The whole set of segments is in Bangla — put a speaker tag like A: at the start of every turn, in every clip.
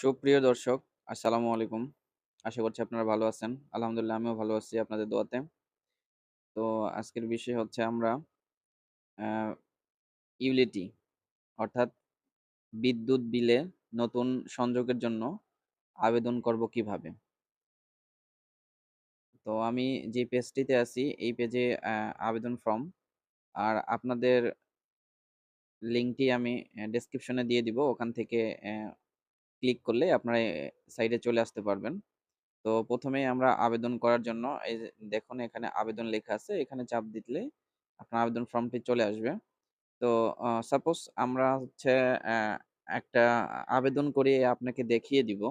A: সুপ্রিয় দর্শক, আসসালামু আলাইকুম। আশা করছি আপনারা ভালো আছেন। আলহামদুলিল্লাহ আমিও ভালো আছি আপনাদের দোয়াতে। তো আজকের বিষয় হচ্ছে আমরা ইউলিটি অর্থাৎ বিদ্যুৎ বিলে নতুন সংযোগের জন্য আবেদন করব কীভাবে? তো আমি যে পেজটিতে আছি এই পেজে আবেদন ফর্ম আর আপনাদের লিঙ্কটি আমি ডেসক্রিপশনে দিয়ে দিব। ওখান থেকে ক্লিক করলে আপনারা এ সাইটে চলে আসতে পারবেন। তো ১ম এই আমরা আবেদন করার জন্য এই দেখুন এখানে আবেদন লেখা আছে। এখানে চাপ দিলে আপনার আবেদন ফর্মটি চলে আসবে। তো সাপোজ আমরা হচ্ছে একটা আবেদন করে আপনাকে দেখিয়ে দিব।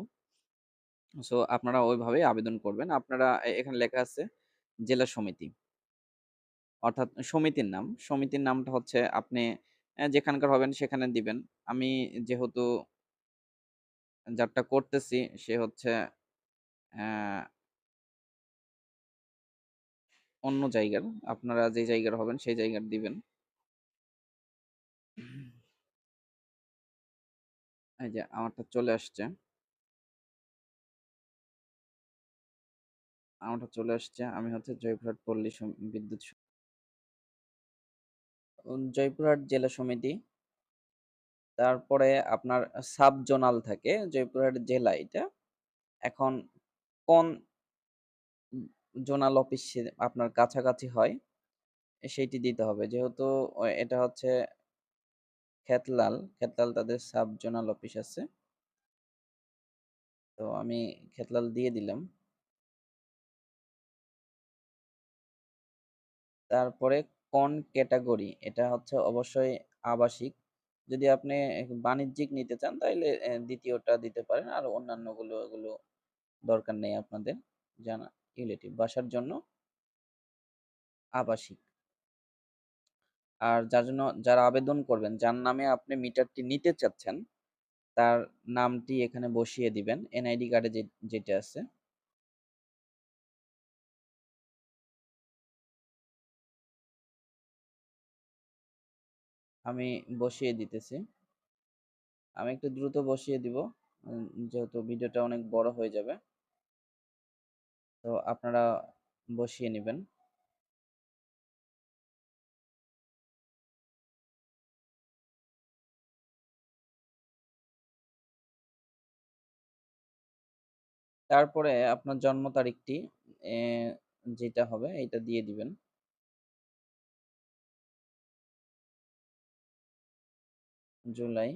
A: সো আপনারা ওইভাবেই আবেদন করবেন। আপনারা এখানে লেখা আছে, জেলা সমিতি। অর্থাৎ সমিতির নাম। সমিতির নামটা হচ্ছে আপনি যেখানকার হবেন সেখানে দিবেন। আমি যেহেতু যারটা করতেছি, সে হচ্ছে অন্য জায়গার। আপনারা যে জায়গার হবেন, সেই জায়গার দিবেন। এই যে, আমারটা চলে আসছে। আমারটা চলে আসছে। আমি হচ্ছে জয়পুরহাট পল্লী বিদ্যুৎ জয়পুরহাট জেলা সমিতি। তারপরে আপনার সাব জোনাল থাকে। জয়পুরহাট জেলা এটা। এখন কোন জোনাল অফিস আপনার কাছাকাছি হয় সেইটি দিতে হবে। যেহেতু এটা হচ্ছে খেতলাল, খেতলাল তাদের সাব জোনাল অফিস আছে। তো আমি খেতলাল দিয়ে দিলাম। তারপরে কোন ক্যাটাগরি এটা হচ্ছে অবশ্যই আবাসিক। যদি আপনি বাণিজ্যিক নিতে চান তাহলে দ্বিতীয়টা দিতে পারেন। আর অন্যান্যগুলো এগুলো দরকার নেই আপনাদের জানা ইউলিটি বাসার জন্য আবাসিক। আর যার জন্য যারা আবেদন করবেন, যার নামে আপনি মিটারটি নিতে চাচ্ছেন, তার নামটি এখানে বসিয়ে দিবেন। এনআইডি কার্ডে যেটা আছে। আমি বসিয়ে দিতেছি। আমি একটু দ্রুত বসিয়ে দিব। যেহেতু ভিডিওটা অনেক বড় হয়ে যাবে। তো আপনারা বসিয়ে নেবেন তারপরে আপনার জন্ম তারিখটি যেটা হবে, এটা দিয়ে দিবেন। জুলাই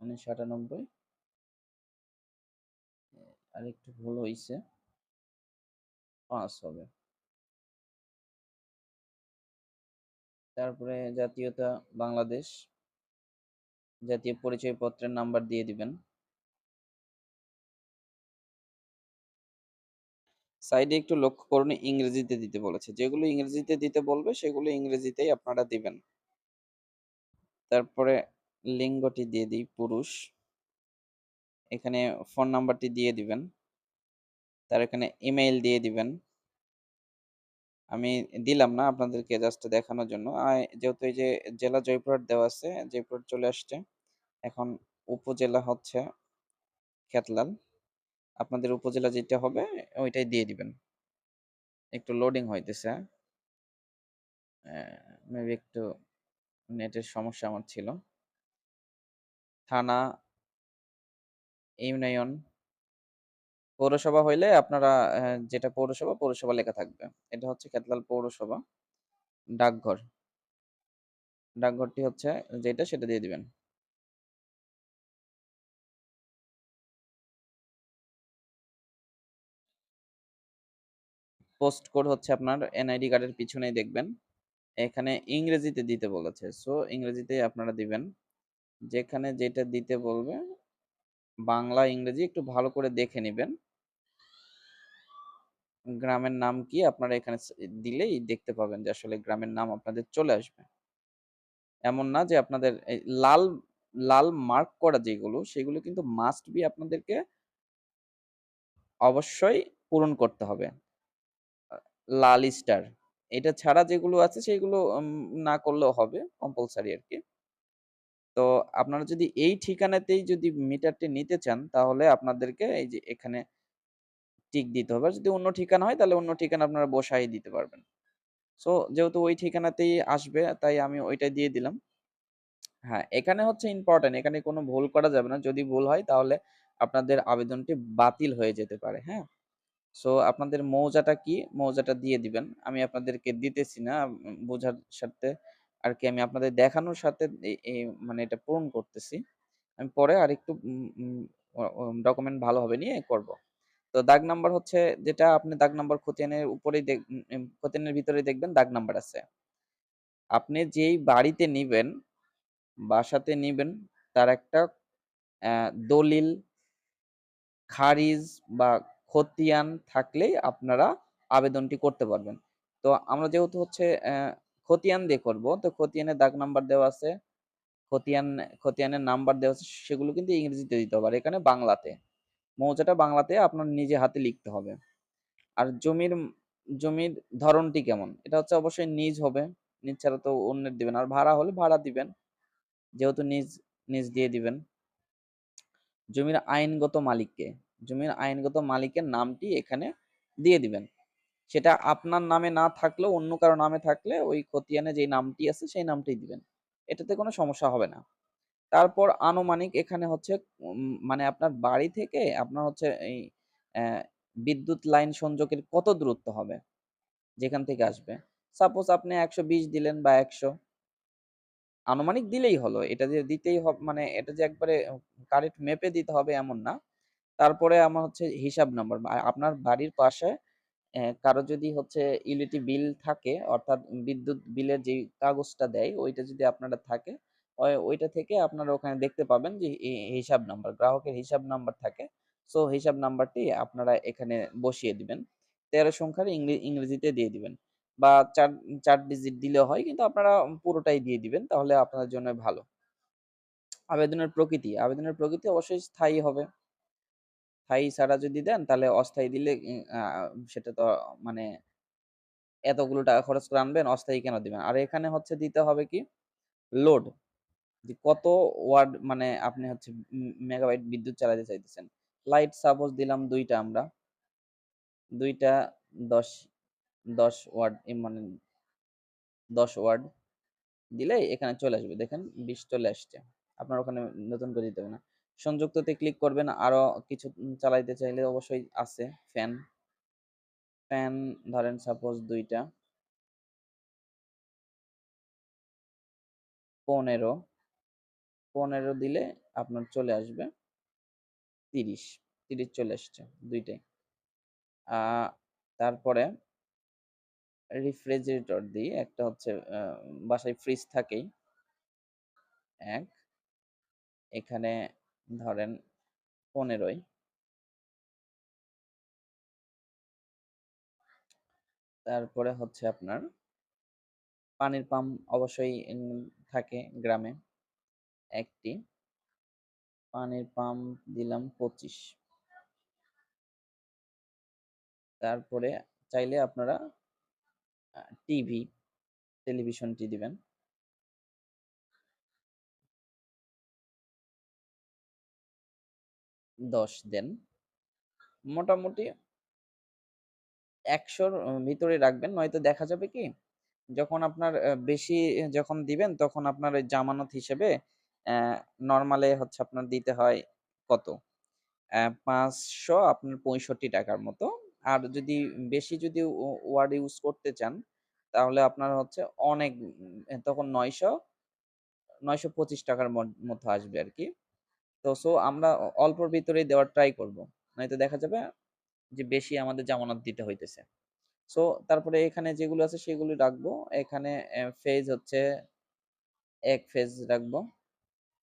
A: ১৯৯৮ এ, আরেকটু ভুল হয়েছে ৫ হবে। তারপরে জাতীয়তা বাংলাদেশ। জাতীয় পরিচয়পত্রের নাম্বার দিয়ে দিবেন। সাইডে একটু লক্ষ্য করুন ইংরেজিতে দিতে বলেছে। যেগুলো ইংরেজিতে দিতে বলবে সেগুলো ইংরেজিতেই আপনারা দিবেন। তারপরে লিঙ্গটি দিয়ে দিই পুরুষ। এখানে ফোন নাম্বারটি দিয়ে দিবেন। তার এখানে ইমেইল দিয়ে দিবেন। আমি দিলাম না আপনাদেরকে জাস্ট দেখানোর জন্য। যেহেতু এই যে জেলা জয়পুরহাট দেওয়া আছে, জয়পুরহাট চলে আসছে। এখন উপজেলা হচ্ছে খেতলাল। আপনাদের উপজেলা যেটা হবে ওইটাই দিয়ে দিবেন। একটু লোডিং হইতেছে। মেবি একটু নেটের সমস্যা আমার ছিল। থানা ইউনিয়ন পৌরসভা হইলে আপনারা যেটা পৌরসভা, পৌরসভা লেখা থাকবে। এটা হচ্ছে খেতলাল পৌরসভা। ডাকঘর। ডাকঘরটি হচ্ছে যেটা সেটা দিয়ে দিবেন। পোস্ট কোড হচ্ছে আপনার এনআইডি কার্ডের পিছনেই দেখবেন। এখানে ইংরেজিতে দিতে বলেছে। সো ইংরেজিতেই আপনারা দিবেন। যেখানে যেটা দিতে বলবে বাংলা, ইংরেজি একটু ভালো করে দেখে নেবেন গ্রামের নাম কি আপনারা এখানে দিলেই দেখতে পাবেন যে আসলে গ্রামের নাম আপনাদের চলে আসবে। এমন না যে আপনাদের লাল, লাল মার্ক করা যেগুলো সেগুলো কিন্তু মাস্ট বি আপনাদেরকে অবশ্যই পূরণ করতে হবে। লাল স্টার। এটা ছাড়া যেগুলো আছে সেগুলো না করলেও হবে কম্পালসারি আর কি তো আপনারা যদি এই ঠিকানাতেই যদি মিটারটি নিতে চান তাহলে আপনাদেরকে এই যে এখানে টিক দিতে হবে। যদি অন্য ঠিকানা হয় তাহলে অন্য ঠিকানা আপনারা বসাই দিতে পারবেন। সো যেহেতু ওই ঠিকানাতেই আসবে তাই আমি ওইটাই দিয়ে দিলাম। হ্যাঁ, এখানে হচ্ছে ইম্পোর্টেন্ট এখানে কোনো ভুল করা যাবে না। যদি ভুল হয় তাহলে আপনাদের আবেদনটি বাতিল হয়ে যেতে পারে। হ্যাঁ? সো আপনাদের মৌজাটা কি? মৌজাটা দিয়ে দিবেন। আমি আপনাদেরকে দিতেছি না বোঝার সাথে আর কি আমি আপনাদের দেখানোর সাথে মানে এটা পূরণ করতেছি। আমি পরে অ অ ডকুমেন্ট ভালোভাবে নিয়ে করব। তো দাগ নাম্বার হচ্ছে যেটা আপনি দাগ নাম্বার খতিয়ানের উপরেই খতিয়ানের ভিতরেই দেখবেন দাগ নাম্বার আছে। আপনি যেই বাড়িতে নিবেন, বাসাতে নিবেন তার একটা দলিল খারিজ বা খতিয়ান থাকলেই আপনারা আবেদনটি করতে পারবেন। তো আমরা যেহেতু হচ্ছে খতিয়ান দিয়ে করব, তো খতিয়ানের দাগ নাম্বার দেওয়া আছে। খতিয়ান খতিয়ানের নাম্বার দেওয়া আছে সেগুলো কিন্তু ইংরেজিতে দিতে হবে। এখানে বাংলাতে। মৌজাটা বাংলাতে আপনার নিজে হাতে লিখতে হবে। আর জমির জমির ধরনটি কেমন? এটা হচ্ছে অবশ্যই নিজ হবে। নিজ ছাড়া তো অন্যের দিবেন। আর ভাড়া হলে ভাড়া দিবেন। যেহেতু নিজ, নিজ দিয়ে দিবেন। জমির আইনগত মালিক কে? জমির আইনগত মালিকের নামটি এখানে দিয়ে দিবেন। সেটা আপনার নামে না থাকলেও, অন্য কারও নামে থাকলে ওই খতিয়ানে যেই নামটি আছে সেই নামটাই দিবেন। এটাতে কোনো সমস্যা হবে না। তারপর আনুমানিক এখানে হচ্ছে মানে আপনার বাড়ি থেকে আপনার হচ্ছে এই বিদ্যুৎ লাইন সংযোগের কত দূরত্ব হবে? যেখান থেকে আসবে। সাপোজ আপনি ১২০ দিলেন বা ১০০ আনুমানিক দিলেই হলো। এটা যে দিতেই হবে মানে এটা যে একবারে কারেক্ট মেপে দিতে হবে এমন না। তারপরে আমার হচ্ছে হিসাব নাম্বার। আপনার বাড়ির পাশে কারও যদি হচ্ছে ইউটিলিটি বিল থাকে অর্থাৎ বিদ্যুৎ বিলের যে কাগজটা দেয় ওইটা যদি আপনারা থাকে, ওইটা থেকে আপনারা ওখানে দেখতে পাবেন যে হিসাব নাম্বার, গ্রাহকের হিসাব নাম্বার থাকে। সো হিসাব নাম্বারটি আপনারা এখানে বসিয়ে দিবেন। ১৩ সংখ্যার ইংরে ইংরেজিতে দিয়ে দিবেন। বা ৪, ৪ ডিজিট দিলে হয় কিন্তু আপনারা পুরোটাই দিয়ে দিবেন তাহলে আপনাদের জন্য ভালো। আবেদনের প্রকৃতি, আবেদনের প্রকৃতি অবশ্যই স্থায়ী হবে। স্থায়ী ছাড়া যদি দেন তাহলে অস্থায়ী দিলে সেটা তো মানে এতগুলো টাকা খরচ করে আনবেন, অস্থায়ী কেন দিবেন? আর এখানে হচ্ছে দিতে হবে কি? লোড। যে কত ওয়াট মানে আপনি হচ্ছে মেগাবাইট বিদ্যুৎ চালাতে চাইতেছেন। লাইট সাপোজ দিলাম দুইটা আমরা। ২ টা ১০, ১০ ওয়াট মানে ১০ ওয়াট দিলেই এখানে চলে আসবে। দেখেন ২০ চলে আসছে। আপনার ওখানে নতুন করে দিতে হবে না। সংযুক্ততে ক্লিক করবেন। আরও কিছু চালাইতে চাইলে অবশ্যই আছে ফ্যান। ফ্যান ধরেন সাপোজ ২ টা। ১৫, ১৫ দিলে আপনার চলে আসবে ৩০, ৩০ চলে আসছে ২ টাই। আ তারপরে রেফ্রিজারেটর দিই। একটা হচ্ছে বাসায় ফ্রিজ থাকেই। ১ এখানে ধরেন পনেরোই তারপরে হচ্ছে আপনার পানির পাম্প অবশ্যই থাকে গ্রামে। একটি পানির পাম্প দিলাম ২৫ তারপরে চাইলে আপনারা টিভি, টেলিভিশনটি দিবেন। ১০ দেন। মোটামুটি একশোর ভিতরে রাখবেন। নয়তো দেখা যাবে কি? যখন আপনার বেশি যখন দিবেন, তখন আপনার ওই জামানত হিসেবে নর্মালে হচ্ছে আপনার দিতে হয় কত? পাঁচশো আপনার পঁয়ষট্টি টাকার মতো। আর যদি বেশি যদি ওয়ার্ড ইউজ করতে চান, তাহলে আপনার হচ্ছে অনেক তখন নয়শো নয়শো পঁচিশ টাকার মতো আসবে আরকি। তো সো আমরা অল্পর ভিতরেই দেওয়ার ট্রাই করব। নয়তো দেখা যাবে যে বেশি আমাদের জামানত দিতে হইতেছে। সো তারপরে এখানে যেগুলো আছে সেগুলো রাখব। এখানে ফেজ হচ্ছে এক ফেজ রাখব।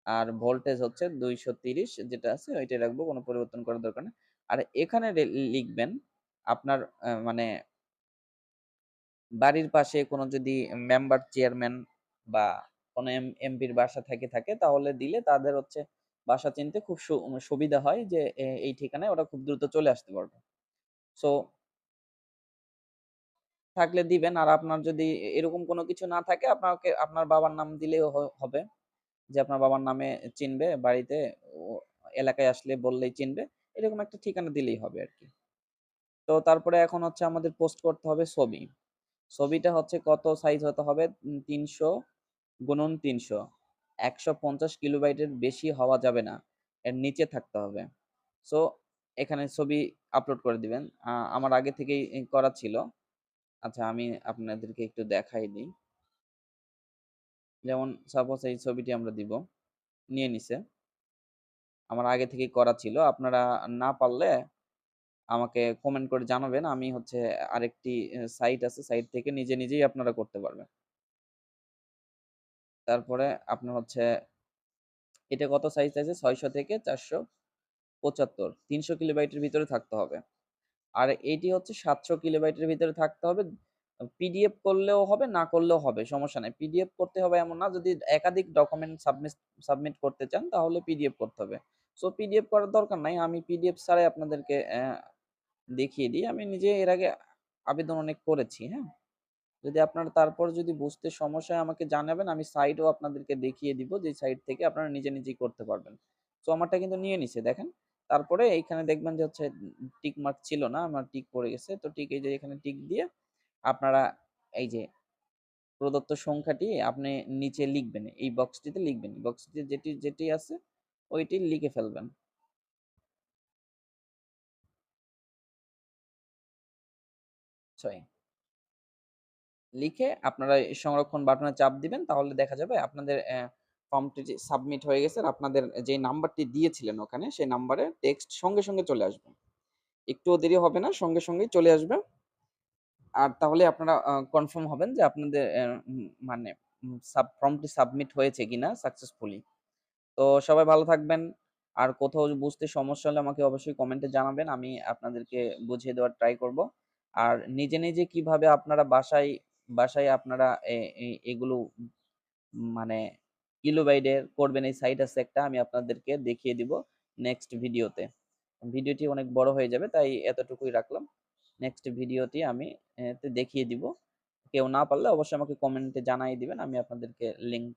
A: আর ভোল্টেজ হচ্ছে ২৩০ যেটা আছে ওইটাই রাখব। কোনো পরিবর্তন করার দরকার নেই। আর এখানে লিখবেন আপনার মানে বাড়ির পাশে কোনো যদি মেম্বার চেয়ারম্যান বা কোনো এম এমপির বাসা থেকে থাকে, তাহলে দিলে তাদের হচ্ছে বাসা চিনতে খুব সু সুবিধা হয় যে এই ঠিকানায় ওরা খুব দ্রুত চলে আসতে পারবে। সো থাকলে দিবেন। আর আপনার যদি এরকম কোনো কিছু না থাকে, আপনাকে, আপনার বাবার নাম দিলেও হবে। যে আপনার বাবার নামে চিনবে, বাড়িতে এলাকায় আসলে বললেই চিনবে। এরকম একটা ঠিকানা দিলেই হবে আর কি তো তারপরে এখন হচ্ছে আমাদের পোস্ট করতে হবে ছবি। ছবিটা হচ্ছে কত সাইজ হতে হবে? তিনশো ৩০০ গুণন ৩০০ ১৫০ কিলোবাইটের বেশি হওয়া যাবে না। এর নিচে থাকতে হবে। সো এখানে ছবি আপলোড করে দিবেন। আমার আগে থেকেই করা ছিল। আচ্ছা আমি আপনাদেরকে একটু দেখাই দিই। যেমন সাপোজ এই ছবিটি আমরা দিব। নিয়ে নিছে। আমার আগে থেকেই করা ছিল। আপনারা না পারলে আমাকে কমেন্ট করে জানাবেন। আমি হচ্ছে আরেকটি সাইট আছে, সাইট থেকে নিজে, নিজেই আপনারা করতে পারবেন। তারপরে আপনার হচ্ছে এটা কত সাইজ চাইছে? ৬০০ থেকে ৪৭৫ ৩০০ কিলোবাইটের ভিতরে থাকতে হবে। আর এটি হচ্ছে ৭০০ কিলোবাইটের ভিতরে থাকতে হবে। পিডিএফ করলেও হবে, না করলেও হবে, সমস্যা নাই। পিডিএফ করতে হবে এমন না। যদি একাধিক ডকুমেন্ট সাবমিট সাবমিট করতে চান তাহলে পিডিএফ করতে হবে। সো পিডিএফ করার দরকার নাই। আমি পিডিএফ ছাড়াই আপনাদেরকে দেখিয়ে দিই। আমি নিজে এর আগে আবেদন অনেক করেছি, হ্যাঁ? যদি আপনার তারপর যদি বুঝতে সমস্যা আমাকে জানাবেন। আমি সাইডও আপনাদেরকে দেখিয়ে দিব যে সাইড থেকে আপনারা নিজে, নিজেই করতে পারবেন। সো আমারটা কিন্তু নিয়ে নিছে দেখেন। তারপরে এইখানে দেখবেন যে হচ্ছে টিক মার্ক ছিল না, আমার টিক পড়ে গেছে। তো টিক এই যে এখানে টিক দিয়ে আপনারা এই যে প্রদত্ত সংখ্যাটি আপনি নিচে লিখবেন। এই বক্সটিতে লিখবেন। বক্সটিতে যেটি, যেটি আছে ওইটি লিখে ফেলবেন। ৬ লিখে আপনারা সংরক্ষণ বাটনে চাপ দিবেন। তাহলে দেখা যাবে আপনাদের ফর্মটি সাবমিট হয়ে গেছে আপনাদের যে নাম্বারটি দিয়েছিলেন ওখানে সেই নাম্বারে টেক্সট সঙ্গে, সঙ্গে চলে আসবে। একটুও দেরি হবে না, সঙ্গে, সঙ্গেই চলে আসবে। আর তাহলে আপনারা কনফার্ম হবেন যে আপনাদের মানে সাব ফর্মটি সাবমিট হয়েছে কিনা সাকসেসফুলি। তো সবাই ভালো থাকবেন। আর কোথাও বুঝতে সমস্যা হলে আমাকে অবশ্যই কমেন্টে জানাবেন। আমি আপনাদেরকে বুঝিয়ে দেওয়ার ট্রাই করব। আর নিজে, নিজে কীভাবে আপনারা বাসায়, বাসায় আপনারা এগুলো মানে কিলোবাইটের করবেন এই সাইট আছে একটা আমি আপনাদেরকে দেখিয়ে দিব নেক্সট ভিডিওতে। ভিডিওটি অনেক বড় হয়ে যাবে তাই এতটুকুই রাখলাম। নেক্সট ভিডিওটি আমি দেখিয়ে দিব। কেউ না পারলে অবশ্যই আমাকে কমেন্টে জানাই দিবেন। আমি আপনাদেরকে লিঙ্ক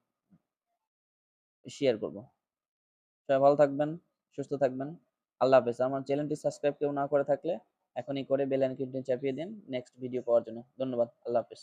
A: শেয়ার করব। সবাই ভালো থাকবেন, সুস্থ থাকবেন। আল্লাহ হাফেজ। আমার চ্যানেলটি সাবস্ক্রাইব কেউ না করে থাকলে এখনই করে বেল আইকনটি চাপিয়ে দিন নেক্সট ভিডিও পাওয়ার জন্য। ধন্যবাদ। আল্লাহ হাফেজ।